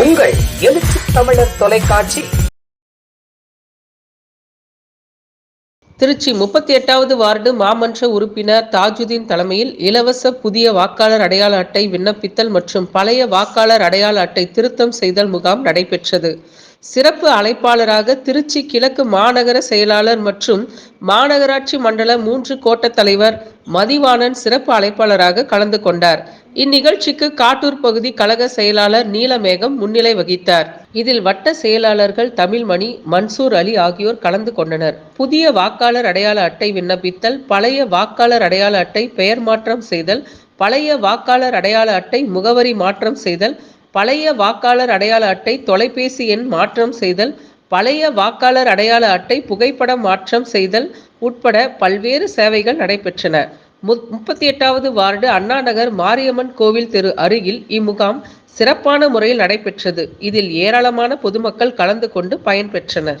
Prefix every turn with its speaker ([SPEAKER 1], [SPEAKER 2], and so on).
[SPEAKER 1] உங்கள் எழுச்சி தமிழர் தொலைக்காட்சி.
[SPEAKER 2] திருச்சி முப்பத்தி எட்டாவது வார்டு மாமன்ற உறுப்பினர் தாஜுதீன் தலைமையில் இலவச புதிய வாக்காளர் அடையாள அட்டை விண்ணப்பித்தல் மற்றும் பழைய வாக்காளர் அடையாள அட்டை திருத்தம் செய்தல் முகாம் நடைபெற்றது. சிறப்பு அழைப்பாளராக திருச்சி கிழக்கு மாநகர செயலாளர் மற்றும் மாநகராட்சி மண்டல மூன்று கோட்ட தலைவர் மதிவாணன் சிறப்பு அழைப்பாளராக கலந்து கொண்டார். இந்நிகழ்ச்சிக்கு காட்டூர் பகுதி கழக செயலாளர் நீலமேகம் முன்னிலை வகித்தார். இதில் வட்ட செயலாளர்கள் தமிழ்மணி மன்சூர் அலி ஆகியோர் கலந்து கொண்டனர். புதிய வாக்காளர் அடையாள அட்டை விண்ணப்பித்தல் பழைய வாக்காளர் அடையாள அட்டை பெயர் மாற்றம் செய்தல் பழைய வாக்காளர் அடையாள அட்டை முகவரி மாற்றம் செய்தல் பழைய வாக்காளர் அடையாள அட்டை தொலைபேசி எண் மாற்றம் செய்தல் பழைய வாக்காளர் அடையாள அட்டை புகைப்படம் மாற்றம் செய்தல் உட்பட பல்வேறு சேவைகள் நடைபெற்றன. முப்பத்தி எட்டாவது வார்டு அண்ணா நகர் மாரியம்மன் கோவில் தெரு அருகில் இம்முகாம் சிறப்பான முறையில் நடைபெற்றது. இதில் ஏராளமான பொதுமக்கள் கலந்து கொண்டு பயன்பெற்றனர்